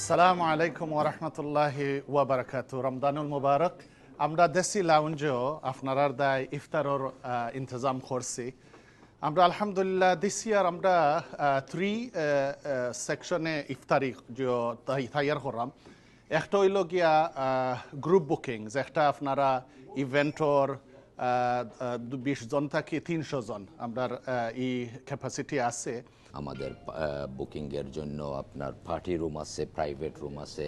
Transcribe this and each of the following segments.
আসসালামু আলাইকুম ওরহমতুল্লাহি ওয়াবারাকাতু রমদানুল মুবারক আমরা দেশি লাউঞ্জেও আপনারার দায় ইফতারর ইন্তজাম করছি আমরা আলহামদুলিল্লাহ দিস ইয়ার আমরা থ্রি সেকশনে ইফতারি যে তৈয়ার করলাম একটা হইল গিয়া গ্রুপ বুকিং যে একটা আপনারা ইভেন্টর বিশ জন থাকি, তিনশো জন আমরা ই ক্যাপাসিটি আছে। আমাদের বুকিংয়ের জন্য আপনার পার্টি রুম আছে প্রাইভেট রুম আছে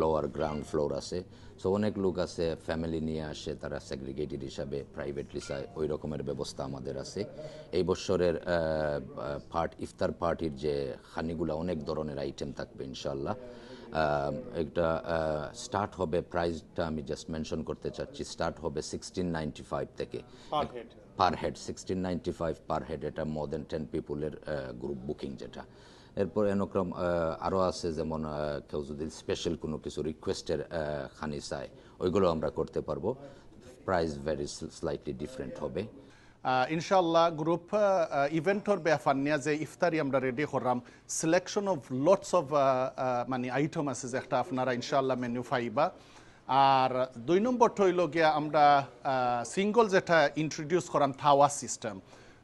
লোয়ার গ্রাউন্ড ফ্লোর আছে। সো অনেক লোক আছে ফ্যামিলি নিয়ে আসে, তারা সেগ্রিগেটেড হিসাবে প্রাইভেটলি চায়, ওই রকমের ব্যবস্থা আমাদের আছে। এই বছরের পার্ট ইফতার পার্টির যে খানিগুলো অনেক ধরনের আইটেম থাকবে ইনশাল্লাহ একটা স্টার্ট হবে প্রাইসটা আমি জাস্ট মেনশন করতে চাচ্ছি স্টার্ট হবে সিক্সটিন নাইনটি ফাইভ থেকে per head sixteen ninety five per head এটা মোর দেন টেন পিপুলের গ্রুপ বুকিং যেটা। এরপর এনক্রম আরও আছে যেমন কেউ যদি স্পেশাল কোনো কিছু রিকোয়েস্টের খানি চায় ওইগুলো আমরা করতে পারব। প্রাইস ভেরি স্লাইটলি ডিফারেন্ট হবে। ইনশাল্লাহ গ্রুপ ইভেন্টর ব্যাপার নিয়ে যে ইফতারি আমরা রেডি করলাম। সিলেকশন অফ লটস অফ মানে আইটেম আছে যে একটা আপনারা ইনশাল্লাহ মেনু পাইবা। আর দুই নম্বরটা হইল গিয়া আমরা সিঙ্গল যেটা ইন্ট্রোডিউস করাম থাওয়া সিস্টেম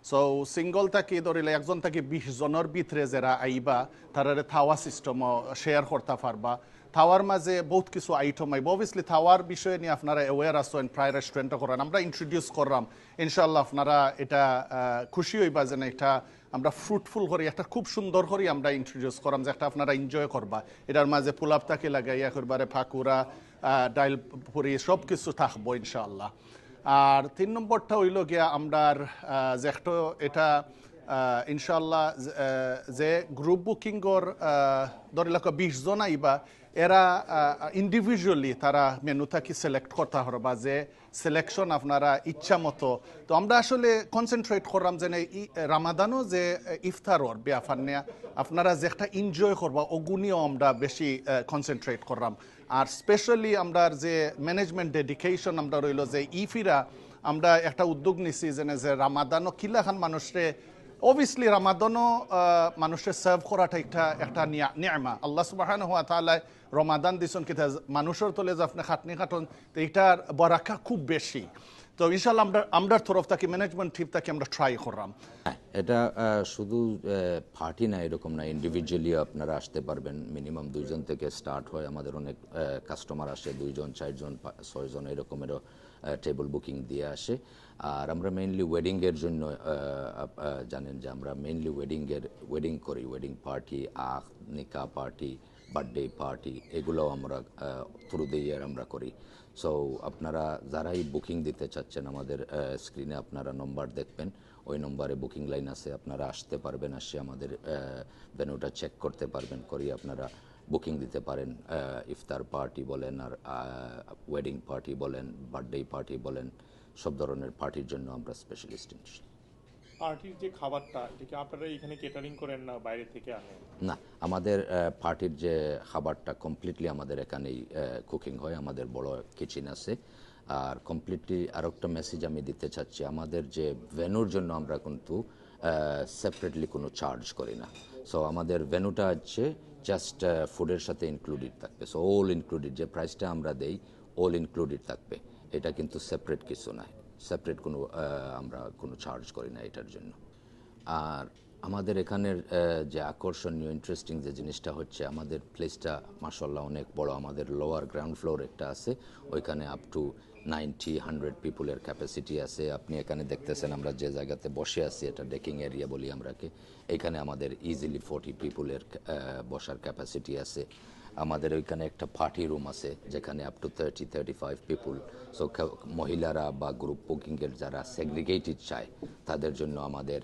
সো সিঙ্গল থাকি ধরিলে একজন থাকি বিশ জনের ভিতরে যারা আইবা, তারারে থাওয়া সিস্টেমও শেয়ার করতে পারবা। থাওয়ার মাঝে বহুত কিছু আইটেম আইব। অবভিয়াসলি থাওয়ার বিষয়ে নিয়ে আপনারা অ্যাওয়ার আছেন প্রায় রেস্টুরেন্টে করেন আমরা ইন্ট্রোডিউস করলাম। ইনশাল্লাহ আপনারা এটা খুশি হইবা যেন এটা আমরা ফ্রুটফুল করি, একটা খুব সুন্দর করি আমরা ইন্ট্রোডিউস করলাম যে একটা আপনারা এনজয় করবা। এটার মাঝে পুলাপ তাকে লাগাইয়া করবারে ফাকুরা ডাইল পুরি সব কিছু থাকব ইনশাল্লাহ আর তিন নম্বরটা হইল গিয়া আমরা যে একটা, এটা ইনশাল্লাহ যে- গ্রুপ বুকিংর ধরে রাখো বিশ জন আইবা এরা ইন্ডিভিজুয়ালি তারা মেনু থাকি সিলেক্ট করতে পারবা যে সিলেকশন আপনারা ইচ্ছা মতো। তো আমরা আসলে কনসেন্ট্রেট করলাম যে রামাদানও যে ইফতারর ব্যাপার নিয়ে, আপনারা যে একটা এনজয় করবা ওগুনিও আমরা বেশি কনসেন্ট্রেট করলাম। আর স্পেশালি আমরা যে ম্যানেজমেন্ট ডেডিকেশন আমরা রইল যে ইফিরা আমরা একটা উদ্যোগ নিছি যে রামাদানও কিলাখান মানুষরে অবভিয়াসলি রামাদানও মানুষের সার্ভ করাটা একটা একটা নিয়া- নিয়ামা। আল্লাহ সুবাহান হওয়া তাহলে রমাদান দিছন কিতা মানুষের তলে যে আপনি খাটনি খাটন, তো এটার বরাকা খুব বেশি। তো ইনশাল্লাহ আমরা আমরা তরফ থেকে ম্যানেজমেন্ট টিপ থেকে আমরা ট্রাই করলাম। এটা শুধু পার্টি না, এরকম না। ইন্ডিভিজুয়ালি আপনারা আসতে পারবেন। মিনিমাম দুইজন থেকে স্টার্ট হয়। আমাদের অনেক কাস্টমার আসে। দুইজন, চারজন ছয়জন, এরকমেরও টেবিল বুকিং দিয়ে আসে। আর আমরা মেইনলি ওয়েডিংয়ের জন্য জানেন যে আমরা মেইনলি ওয়েডিংয়ের ওয়েডিং করি। ওয়েডিং পার্টি আখ নিকা পার্টি বার্থডে পার্টি এগুলোও আমরা থ্রু দ্য ইয়ার আমরা করি। সো আপনারা যারাই বুকিং দিতে চাচ্ছেন, আমাদের স্ক্রিনে আপনারা নম্বর দেখবেন। ওই নম্বরে বুকিং লাইন আছে, আপনারা আসতে পারবেন, আসে আমাদের ভেনুটা চেক করতে পারবেন করি আপনারা বুকিং দিতে পারেন ইফতার পার্টি বলেন আর ওয়েডিং পার্টি বলেন বার্থডে পার্টি বলেন সব ধরনের পার্টির জন্য আমরা স্পেশালিস্ট পার্টির যে খাবারটা এটা কি আপনারা এখানে কেটারিং করেন না বাইরে থেকে আনেন? না আমাদের পার্টির যে খাবারটা কমপ্লিটলি আমাদের এখানেই কুকিং হয় আমাদের বড় কিচেন আছে। আর কমপ্লিটলি আর একটা মেসেজ আমি দিতে চাচ্ছি আমাদের যে ভেনুর জন্য আমরা কিন্তু সেপারেটলি কোনো চার্জ করি না। সো আমাদের ভেনুটা হচ্ছে জাস্ট ফুডের সাথে ইনক্লুডেড থাকবে। সো অল ইনক্লুডেড যে প্রাইসটা আমরা দেই অল ইনক্লুডেড থাকবে। এটা কিন্তু সেপারেট কিছু নয়। সেপারেট কোনো আমরা কোনো চার্জ করি না এটার জন্য। আর আমাদের এখানের যে আকর্ষণীয় ইন্টারেস্টিং যে জিনিসটা হচ্ছে, আমাদের প্লেসটা মাসাল্লাহ অনেক বড়। আমাদের লোয়ার গ্রাউন্ড ফ্লোর একটা আছে, ওইখানে আপ টু নাইনটি হান্ড্রেড পিপুলের ক্যাপাসিটি আছে। আপনি এখানে দেখতেছেন আমরা যে জায়গাতে বসে আছি, এটা ডেকিং এরিয়া বলি আমরাকে। এখানে আমাদের ইজিলি ফোর্টি পিপুলের বসার ক্যাপাসিটি আছে। আমাদের ওইখানে একটা পার্টি রুম আছে, যেখানে up to thirty thirty five people so মহিলারা বা গ্রুপ বুকিংয়ের যারা সেগ্রিগেটেড চায়, তাদের জন্য আমাদের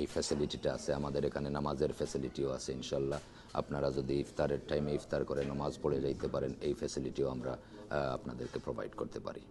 এই ফ্যাসিলিটিটা আছে, আমাদের এখানে নামাজের ফ্যাসিলিটিও আছে, ইনশাল্লাহ। আপনারা যদি ইফতারের টাইমে ইফতার করে নামাজ পড়ে যাইতে পারেন, এই ফ্যাসিলিটিও আমরা আপনাদেরকে প্রোভাইড করতে পারি।